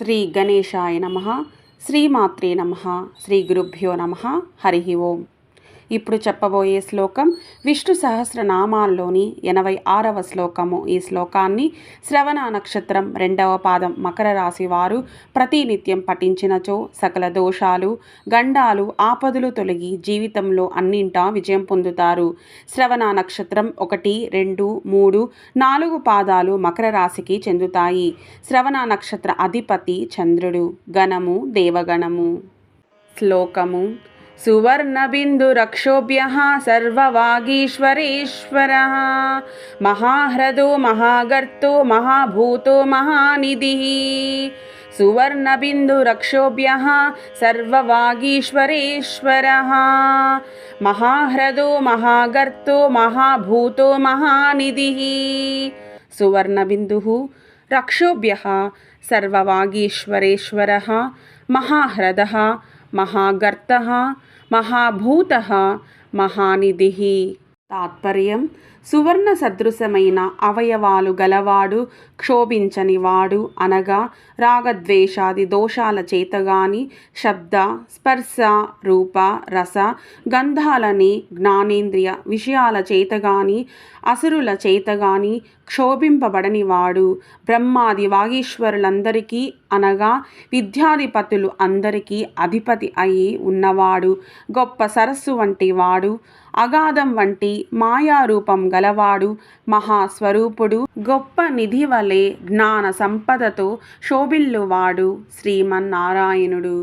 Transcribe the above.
శ్రీ గణేశాయ నమ శ్రీమాత్రే నమ శ్రీ గురుభ్యో నమ హరి ఓం. ఇప్పుడు చెప్పబోయే శ్లోకం విష్ణు సహస్రనామాల్లోని ఎనభై ఆరవ శ్లోకము. ఈ శ్లోకాన్ని శ్రవణ నక్షత్రం రెండవ పాదం మకర రాశి వారు ప్రతినిత్యం పఠించినచో సకల దోషాలు గండాలు ఆపదలు తొలగి జీవితంలో అన్నింటా విజయం పొందుతారు. శ్రవణ నక్షత్రం ఒకటి రెండు మూడు నాలుగు పాదాలు మకర రాశికి చెందుతాయి. శ్రవణ నక్షత్ర అధిపతి చంద్రుడు. గణము దేవగణము. శ్లోకము सुवर्णबिन्दुरक्षोभ्यः सर्ववागीश्वरेश्वरः। महाह्रदो महागर्तो महाभूतो महानिधिः। सुवर्णबिन्दुरक्षोभ्यः सर्ववागीश्वरेश्वरः। महाह्रदो महागर्तो महाभूतो महानिधिः। सुवर्णबिन्दुः रक्षोभ्यः सर्ववागीश्वरेश्वरः। महाह्रदः महागर्त महाभूत महानिधि। तात्पर्य సువర్ణ సదృశమైన అవయవాలు గలవాడు క్షోభించని వాడు అనగా రాగద్వేషాది దోషాల చేతగాని శబ్ద స్పర్శ రూప రస గంధాలని జ్ఞానేంద్రియ విషయాల చేతగాని అసురుల చేతగాని క్షోభింపబడని వాడు బ్రహ్మాది వాగీశ్వరులందరికీ అనగా విద్యాధిపతులు అందరికీ అధిపతి అయి ఉన్నవాడు గొప్ప సరస్సు వంటి వాడు అగాధం వంటి మాయారూపం గలవాడు మహాస్వరూపుడు గొప్ప నిధి వలె జ్ఞాన సంపదతో శోభిల్లువాడు శ్రీమన్నారాయణుడు.